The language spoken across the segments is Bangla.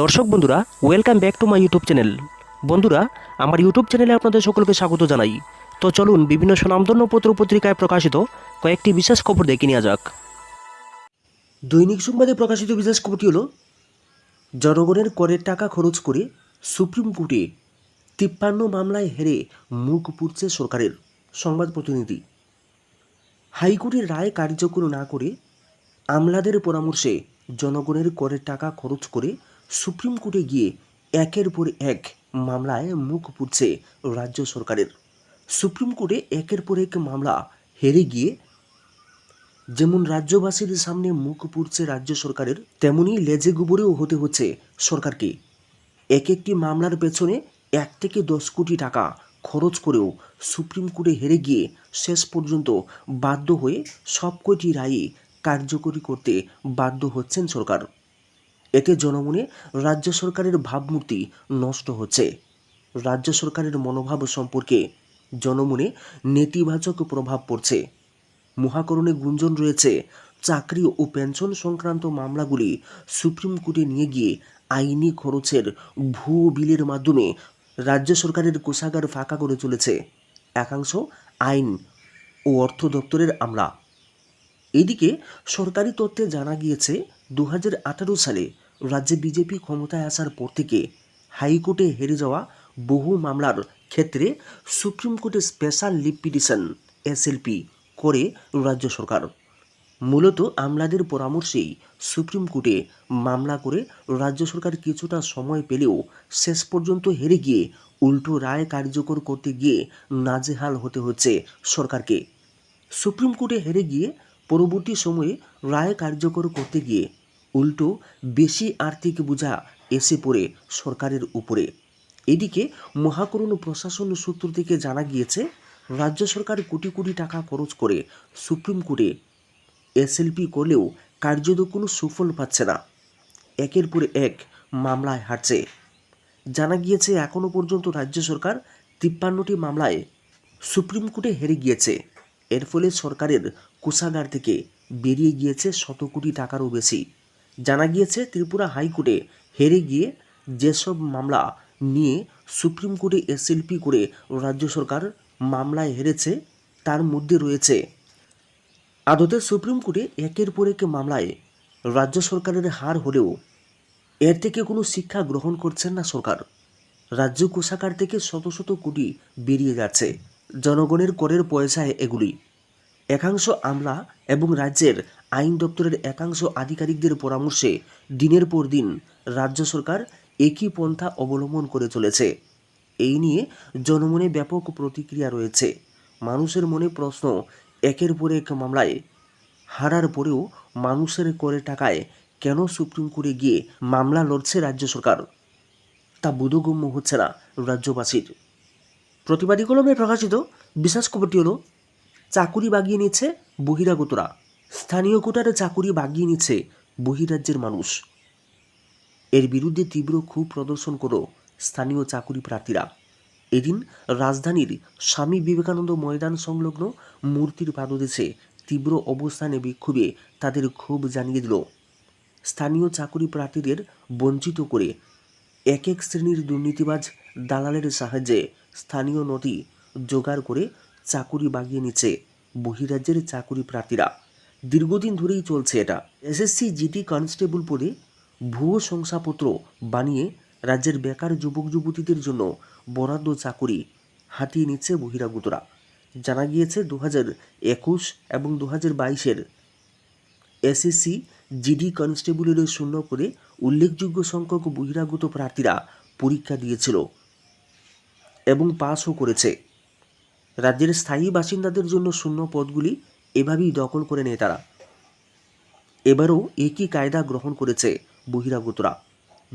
দর্শক বন্ধুরা welcome back to my YouTube channel বন্ধুরা, আমার ইউটিউব চ্যানেলে আপনাদের সকলকে স্বাগত জানাই। তো চলুন বিভিন্ন সুনামধন্য পত্র পত্রিকায় প্রকাশিত কয়েকটি বিশেষ খবর দেখে নেওয়া যাক। দৈনিক সংবাদে প্রকাশিত বিশেষ খবরটি হল, জনগণের করের টাকা খরচ করে সুপ্রিম কোর্টে তিপ্পান্ন মামলায় হেরে মুখ পুড়ছে সরকারের সংবাদ প্রতিনিধি। হাইকোর্টের রায় কার্যকর না করে আমলাদের পরামর্শে জনগণের করের টাকা খরচ করে সুপ্রিম কোর্টে গিয়ে একের পর এক মামলায় মুখ পুড়ছে রাজ্য সরকারের। সুপ্রিম কোর্টে একের পর এক মামলা হেরে গিয়ে যেমন রাজ্যবাসীর সামনে মুখ পুড়ছে রাজ্য সরকারের তেমনই লেজে গোবরেও হতে হচ্ছে সরকারকে। এক একটি মামলার পেছনে এক থেকে দশ কোটি টাকা খরচ করেও সুপ্রিম কোর্টে হেরে গিয়ে শেষ পর্যন্ত বাধ্য হয়ে সব কয়টি রায়ে কার্যকরী করতে বাধ্য হচ্ছেন সরকার। এতে জনমনে রাজ্য সরকারের ভাবমূর্তি নষ্ট হচ্ছে। রাজ্য সরকারের মনোভাব সম্পর্কে জনমনে নেতিবাচক প্রভাব পড়ছে। মহাকরণে গুঞ্জন রয়েছে, চাকরি ও পেনশন সংক্রান্ত মামলাগুলি সুপ্রিম কোর্টে নিয়ে গিয়ে আইনি খরচের ভুয়ো বিলের মাধ্যমে রাজ্য সরকারের কোষাগার ফাঁকা করে চলেছে। একাংশ আইন ও অর্থ দপ্তরের আমলা। এদিকে সরকারি তথ্যে জানা গিয়েছে দু হাজার আঠারো সালে রাজ্যে বিজেপি ক্ষমতায় আসার পর থেকে হাইকোর্টে হেরে যাওয়া বহু মামলার ক্ষেত্রে সুপ্রিম কোর্টে স্পেশাল লিভ পিটিশন এসএলপি করে রাজ্য সরকার। মূলত আমলাদের পরামর্শেই সুপ্রিম কোর্টে মামলা করে রাজ্য সরকার কিছুটা সময় পেলেও শেষ পর্যন্ত হেরে গিয়ে উল্টো রায় কার্যকর করতে গিয়ে নাজেহাল হতে হচ্ছে সরকারকে। সুপ্রিম কোর্টে হেরে গিয়ে পরবর্তী সময়ে রায় কার্যকর করতে গিয়ে উল্টো বেশি আর্থিক বোঝা এসে পড়ে সরকারের উপরে। এদিকে মহাকরণ প্রশাসন সূত্র থেকে জানা গিয়েছে, রাজ্য সরকার কোটি কোটি টাকা খরচ করে সুপ্রিম কোর্টে এসএলপি করলেও কার্যত কোনো সুফল পাচ্ছে না। একের পর এক মামলায় হারছে। জানা গিয়েছে এখনও পর্যন্ত রাজ্য সরকার তিপ্পান্নটি মামলায় সুপ্রিম কোর্টে হেরে গিয়েছে। এর ফলে সরকারের কোষাগার থেকে বেরিয়ে গিয়েছে শত কোটি টাকারও বেশি। জানা গিয়েছে ত্রিপুরা হাইকোর্টে হেরে গিয়ে যেসব মামলা নিয়ে সুপ্রিম কোর্টে এসএলপি করে রাজ্য সরকার মামলায় হেরেছে, তার মধ্যে রয়েছে। আদতে সুপ্রিম কোর্টে একের পর এক মামলায় রাজ্য সরকারের হার হলেও এর থেকে কোনো শিক্ষা গ্রহণ করছেন না সরকার। রাজ্য কোষাগার থেকে শত শত কোটি বেরিয়ে যাচ্ছে। জনগণের করের পয়সায় এগুলি। একাংশ আমলা এবং রাজ্যের আইন দপ্তরের একাংশ আধিকারিকদের পরামর্শে দিনের পর দিন রাজ্য সরকার একই পন্থা অবলম্বন করে চলেছে। এই নিয়ে জনমনে ব্যাপক প্রতিক্রিয়া রয়েছে। মানুষের মনে প্রশ্ন, একের পর এক মামলায় হারার পরেও মানুষের করে টাকায় কেন সুপ্রিম কোর্টে গিয়ে মামলা লড়ছে রাজ্য সরকার? তা বোধগম্য হচ্ছে না রাজ্যবাসীর। প্রতিবাদী কলমে প্রকাশিত বিশেষ খবরটি হলো চাকুরি বাগিয়ে নিচ্ছে বহিরাগতরা। স্থানীয় কোটারে চাকুরি বাগিয়ে নিচ্ছে বহিরাজ্যের মানুষ। এর বিরুদ্ধে তীব্র ক্ষোভ প্রদর্শন করো স্থানীয় চাকুরি প্রার্থীরা। এদিন রাজধানীর স্বামী বিবেকানন্দ ময়দান সংলগ্ন মূর্তির পাদদেশে তীব্র অবস্থানে বিক্ষোভে তাদের ক্ষোভ জানিয়ে দিল। স্থানীয় চাকুরি প্রার্থীদের বঞ্চিত করে এক এক শ্রেণির দুর্নীতিবাজ দালালের সাহায্যে স্থানীয় নদী জোগাড় করে চাকুরি বাগিয়ে নিচ্ছে বহিরাজ্যের চাকুরি প্রার্থীরা। দীর্ঘদিন ধরেই চলছে এটা। এসএসসি জিটি কনস্টেবল পদে ভুয়ো শংসাপত্র বানিয়ে রাজ্যের বেকার যুবক যুবতীদের জন্য বরাদ্দ চাকুরি হাতিয়ে নিচ্ছে বহিরাগতরা। জানা গিয়েছে দু একুশ এবং দু হাজার বাইশের এসএসসি জিডি কনস্টেবলের শূন্য করে উল্লেখযোগ্য সংখ্যক বহিরাগত প্রার্থীরা পরীক্ষা দিয়েছিল এবং পাসও করেছে। রাজ্যের স্থায়ী বাসিন্দাদের জন্য শূন্য পদগুলি এভাবেই দখল করে নেয় তারা। এবারও একই কায়দা গ্রহণ করেছে বহিরাগতরা।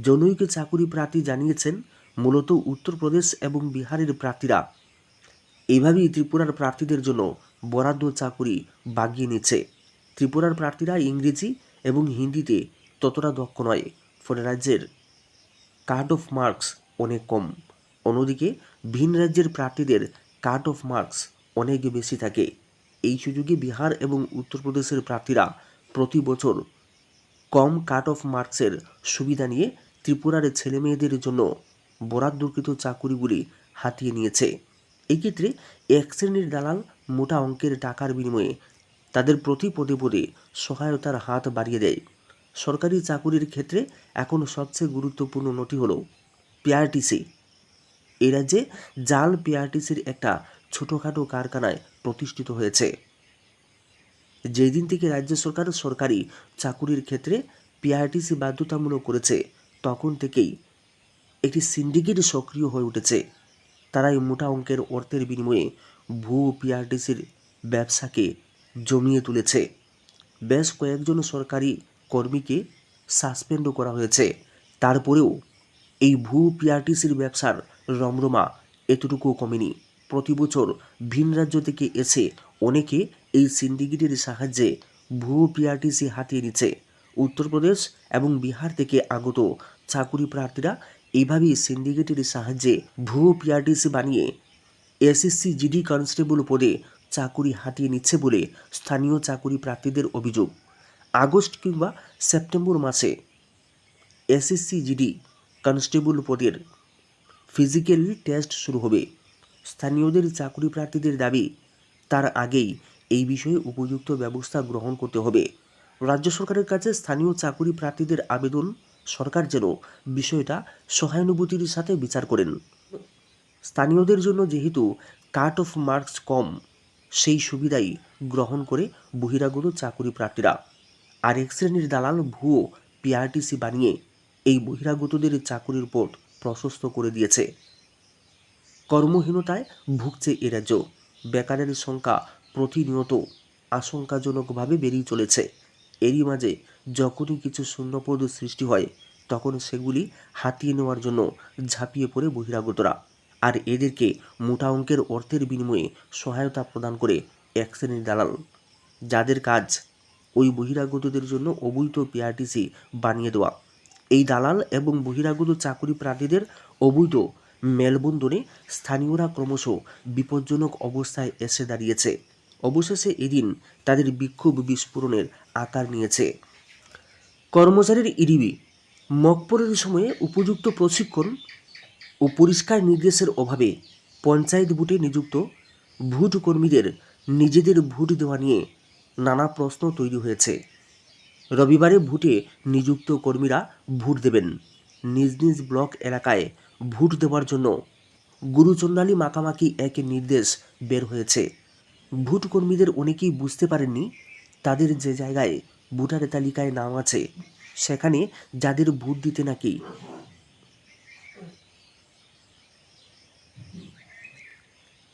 জনৈক চাকুরি প্রার্থী জানিয়েছেন, মূলত উত্তরপ্রদেশ এবং বিহারের প্রার্থীরা। এভাবেই ত্রিপুরার প্রার্থীদের জন্য বরাদ্দ চাকুরি বাগিয়ে নিচ্ছে। ত্রিপুরার প্রার্থীরা ইংরেজি এবং হিন্দিতে ততটা দক্ষ নয়, ফলে রাজ্যের কাট অফ মার্কস অনেক কম। অন্যদিকে ভিন রাজ্যের প্রার্থীদের কাট অফ মার্কস অনেক বেশি থাকে। এই সুযোগে বিহার এবং উত্তরপ্রদেশের প্রার্থীরা প্রতি বছর কম কাট অফ মার্কসের সুবিধা নিয়ে ত্রিপুরার ছেলেমেয়েদের জন্য বরাদ্দকৃত চাকুরিগুলি হাতিয়ে নিয়েছে। এক্ষেত্রে এক শ্রেণির দালাল মোটা অঙ্কের টাকার বিনিময়ে তাদের প্রতি পদে পদে সহায়তার হাত বাড়িয়ে দেয়। সরকারি চাকুরির ক্ষেত্রে এখন সবচেয়ে গুরুত্বপূর্ণ নথি হল পিআরটিসি এই রাজ্যে জাল পিআরটিসির একটা ছোটোখাটো কারখানায় প্রতিষ্ঠিত হয়েছে। যেই দিন থেকে রাজ্য সরকার সরকারি চাকুরির ক্ষেত্রে পিআরটিসি বাধ্যতামূলক করেছে, তখন থেকেই একটি সিন্ডিকেট সক্রিয় হয়ে উঠেছে। তারাই মোটা অঙ্কের অর্থের বিনিময়ে ভুয়ো পিআরটিসির ব্যবসাকে জমিয়ে তুলেছে। বেশ কয়েকজন সরকারি কর্মীকে সাসপেন্ডও করা হয়েছে। তারপরেও এই ভুয়ো পিআরটিসির ব্যবসার রমরমা এতটুকু কমেনি। প্রতি বছর ভিন রাজ্য থেকে এসে অনেকে এই সিন্ডিকেটের সাহায্যে ভুয়ো পিআরটিসি হাতিয়ে নিচ্ছে। উত্তরপ্রদেশ এবং বিহার থেকে আগত চাকুরি প্রার্থীরা এইভাবেই সিন্ডিকেটের সাহায্যে ভুয়ো পিআরটিসি বানিয়ে এসএসসি জিডি কনস্টেবল পদে চাকুরি হাতিয়ে নিচ্ছে বলে স্থানীয় চাকুরি প্রার্থীদের অভিযোগ। আগস্ট কিংবা সেপ্টেম্বর মাসে এসএসসি জিডি কনস্টেবল পদের ফিজিক্যাল টেস্ট শুরু হবে। স্থানীয়দের চাকুরি প্রার্থীদের দাবি, তার আগেই এই বিষয়ে উপযুক্ত ব্যবস্থা গ্রহণ করতে হবে। রাজ্য সরকারের কাছে স্থানীয় চাকুরি প্রার্থীদের আবেদন, সরকার যেন বিষয়টা সহানুভূতির সাথে বিচার করেন। স্থানীয়দের জন্য যেহেতু কাট অফ মার্কস কম, সেই সুবিধাই গ্রহণ করে বহিরাগত চাকুরি প্রার্থীরা। আর এক শ্রেণির দালাল ভুয়ো পিআরটিসি বানিয়ে এই বহিরাগতদের চাকুরির পথ প্রশস্ত করে দিয়েছে। কর্মহীনতায় ভুগছে এ রাজ্য। বেকারের সংখ্যা প্রতিনিয়ত আশঙ্কাজনকভাবে বেড়েই চলেছে। এরই মাঝে যখনই কিছু শূন্যপদ সৃষ্টি হয়, তখন সেগুলি হাতিয়ে নেওয়ার জন্য ঝাঁপিয়ে পড়ে বহিরাগতরা। আর এদেরকে মোটা অঙ্কের অর্থের বিনিময়ে সহায়তা প্রদান করে এক শ্রেণির দালাল। যাদের কাজ ওই বহিরাগতদের জন্য অবৈধ পিআরটিসি বানিয়ে দেওয়া। এই দালাল এবং বহিরাগত চাকুরি প্রার্থীদের অবৈধ মেলবন্ধনে স্থানীয়রা ক্রমশ বিপজ্জনক অবস্থায় এসে দাঁড়িয়েছে। অবশেষে এদিন তাদের বিক্ষোভ বিস্ফোরণের আকার নিয়েছে। কর্মচারীর ইডিবি, মকপরের সময়ে উপযুক্ত প্রশিক্ষণ ও পরিষ্কার নির্দেশের অভাবে পঞ্চায়েত ভোটে নিযুক্ত ভোট কর্মীদের নিজেদের ভোট দেওয়া নিয়ে নানা প্রশ্ন তৈরি হয়েছে। রবিবারে ভোটে নিযুক্ত কর্মীরা ভোট দেবেন। নিজ নিজ ব্লক এলাকায় ভোট দেওয়ার জন্য গুরুচন্ডালী মাকামাকি এক নির্দেশ বের হয়েছে। ভোট কর্মীদের অনেকেই বুঝতে পারেননি, তাদের যে জায়গায় ভোটার তালিকায় নাম আছে, সেখানে যাদের ভোট দিতে নাকি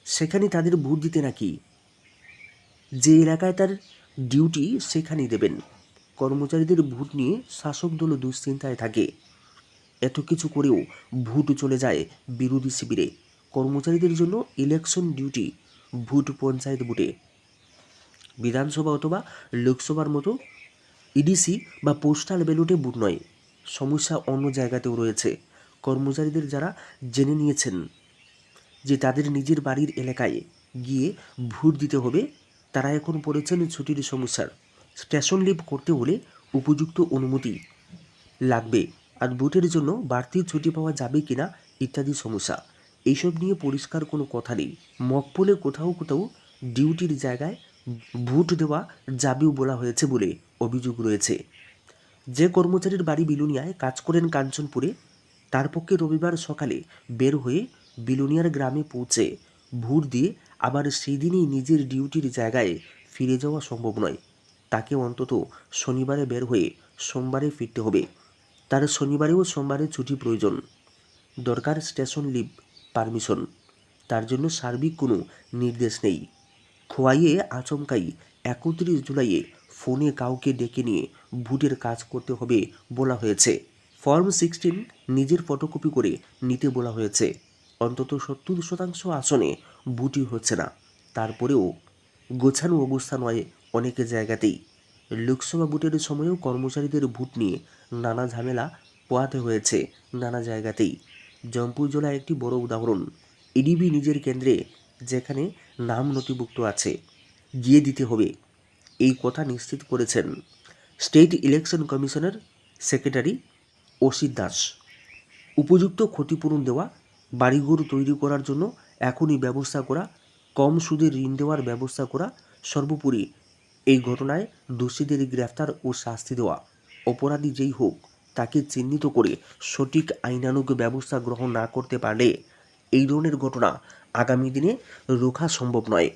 সেখানে তাদের ভোট দিতে নাকি যে এলাকায় তার ডিউটি সেখানেই দেবেন। কর্মচারীদের ভোট নিয়ে শাসক দল দুশ্চিন্তায় থাকে। এত কিছু করেও ভোট চলে যায় বিরোধী শিবিরে। কর্মচারীদের জন্য ইলেকশন ডিউটি ভোট পঞ্চায়েত ভোটে। বিধানসভা অথবা লোকসভার মতো ইডিসি বা পোস্টাল ব্যালটে ভোট নয়, সমস্যা অন্য জায়গাতেও রয়েছে। কর্মচারীদের যারা জেনে নিয়েছেন যে তাদের নিজের বাড়ির এলাকায় গিয়ে ভোট দিতে হবে, তারা এখন পড়েছেন ছুটির সমস্যার। স্টেশন লিভ করতে হলে উপযুক্ত অনুমতি লাগবে। আর ভোটের জন্য বাড়তি ছুটি পাওয়া যাবে কিনা ইত্যাদি সমস্যা। এইসব নিয়ে পরিষ্কার কোনো কথা নেই। মকপলে কোথাও কোথাও ডিউটির জায়গায় ভোট দেওয়া যাবেও বলা হয়েছে বলে অভিযোগ রয়েছে। যে কর্মচারীর বাড়ি বিলুনিয়ায় কাজ করেন কাঞ্চনপুরে, তার পক্ষে রবিবার সকালে বের হয়ে বিলুনিয়ার গ্রামে পৌঁছে ভোট দিয়ে আবার সেই দিনই নিজের ডিউটির জায়গায় ফিরে যাওয়া সম্ভব নয়। তাকে অন্তত শনিবারে বের হয়ে সোমবারে ফিরতে হবে। তার শনিবারেও সোমবারে ছুটি প্রয়োজন। দরকার স্টেশন লিভ পারমিশন। তার জন্য সার্বিক কোনো নির্দেশ নেই। খোয়াইয়ে আচমকাই একত্রিশ জুলাইয়ে ফোনে কাউকে ডেকে নিয়ে ভোটের কাজ করতে হবে বলা হয়েছে। ফর্ম সিক্সটিন নিজের ফটোকপি করে নিতে বলা হয়েছে। অন্তত সত্তর শতাংশ আসনে ভোটই হচ্ছে না। তারপরেও গোছানো অবস্থা নয় অনেক জায়গাতেই। লোকসভা ভোটের সময়ও কর্মচারীদের ভোট নিয়ে নানা ঝামেলা পোয়াতে হয়েছে নানা জায়গাতেই। জম্পুর জেলা একটি বড় উদাহরণ ইডিবি নিজের কেন্দ্রে, যেখানে নাম নথিভুক্ত আছে, গিয়ে দিতে হবে। এই কথা নিশ্চিত করেছেন স্টেট ইলেকশন কমিশনের সেক্রেটারি অসিত দাস। উপযুক্ত ক্ষতিপূরণ দেওয়া, বাড়িঘর তৈরি করার জন্য এখনই ব্যবস্থা করা, কম সুদে ঋণ দেওয়ার ব্যবস্থা করা, সর্বোপরি এই ঘটনায় দোষীদের গ্রেফতার ও শাস্তি দেওয়া। অপরাধী যেই হোক, তাকে চিহ্নিত করে সঠিক আইনানুগ ব্যবস্থা গ্রহণ না করতে পারলে এই ধরনের ঘটনা আগামী দিনে রোখা সম্ভব নয়।